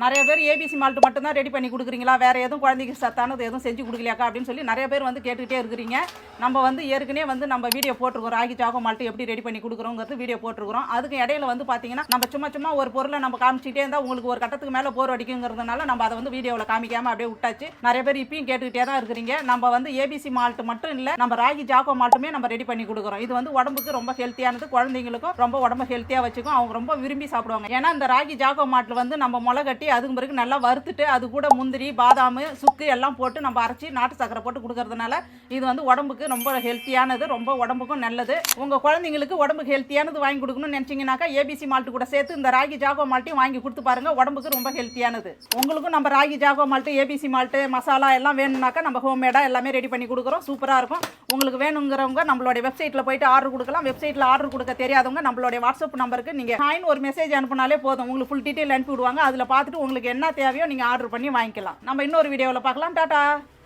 நிறைய பேர் ABC malt மட்டும் தான் ரெடி பண்ணி கொடுக்குறீங்களா? வேற எதுவும் குழந்தைக்கு சத்தானது எதுவும் செஞ்சு கொடுக்கலையாக்கா அப்படின்னு சொல்லி நிறைய பேர் வந்து கேட்டுக்கிட்டே இருக்கிறீங்க. நம்ம வந்து ஏற்கனவே வந்து நம்ம வீடியோ போட்டிருக்கோம். ராகி சாக்கோ மால்ட் எப்படி ரெடி பண்ணி கொடுக்குறோங்கிறது வீடியோ போட்டிருக்கிறோம். அதுக்கு இடையில வந்து பார்த்தீங்கன்னா நம்ம சும்மா சும்மா ஒரு பொருளை நம்ம காமிச்சிட்டே இருந்தால் உங்களுக்கு ஒரு கட்டத்துக்கு மேலே போர் அடிக்குங்கிறதுனால நம்ம அதை வந்து வீடியோவில் காமிக்காமல் அப்படியே விட்டாச்சு. நிறைய பேர் இப்பயும் கேட்டுக்கிட்டே தான் இருக்கிறீங்க. நம்ம வந்து ஏபிசி மால்ட் மட்டும் இல்லை நம்ம ராகி ஜாக்கோ மால்ட்டுமே நம்ம ரெடி பண்ணி கொடுக்குறோம். இது வந்து உடம்புக்கு ரொம்ப ஹெல்த்தியானது குழந்தைங்களுக்கும் ரொம்ப உடம்பு ஹெல்த்தியாக வச்சுக்கும். அவங்க ரொம்ப விரும்பி சாப்பிடுவாங்க. ஏன்னா இந்த ராகி ஜாக்கோ மாட்டில் வந்து நம்ம முளை கட்டி அதுக்கு பிறகு நல்லா வறுத்துட்டு அது கூட முந்திரி பாதாம் சுக்கு எல்லாம் போட்டு நம்ம அரைச்சி நாட்டு சக்கரை போட்டு கொடுக்கறதுனால இது வந்து உடம்புக்கு ரொம்ப ஹெல்த்தியானது ரொம்ப உடம்புக்கும் நல்லது. உங்கள் குழந்தைங்களுக்கு உடம்புக்கு ஹெல்த்தியானது வாங்கி கொடுக்கணும்னு நினச்சிங்கனாக்கா ஏபிசி மால்ட்டு கூட சேர்த்து இந்த ராகி ஜாகோ மால்ட்டையும் வாங்கி கொடுத்து பாருங்க உடம்புக்கு ரொம்ப ஹெல்த்தியானது உங்களுக்கும் நம்ம ragi choco malt ABC malt masala எல்லாம் வேணும்னாக்கா நம்ம ஹோம்மேடாக எல்லாமே ரெடி பண்ணி கொடுக்குறோம். சூப்பராக இருக்கும். உங்களுக்கு வேணுங்கிறவங்க நம்மளுடைய வெப்சைட்டில் போயிட்டு ஆர்டர் கொடுக்கலாம். வெப்சைட்டில் ஆர்டர் கொடுக்க தெரியாதவங்க நம்மளுடைய வாட்ஸ்அப் நம்பருக்கு நீங்கள் ஹாயின் ஒரு மெசேஜ் அனுப்புனாலே போதும். உங்களுக்கு ஃபுல் டீட்டெயில் அனுப்பி விடுவாங்க. அதில் பார்த்துட்டு உங்களுக்கு என்ன தேவையோ நீங்கள் ஆர்டர் பண்ணி வாங்கிக்கலாம். நம்ம இன்னொரு வீடியோவில் பார்க்கலாம். டாடா!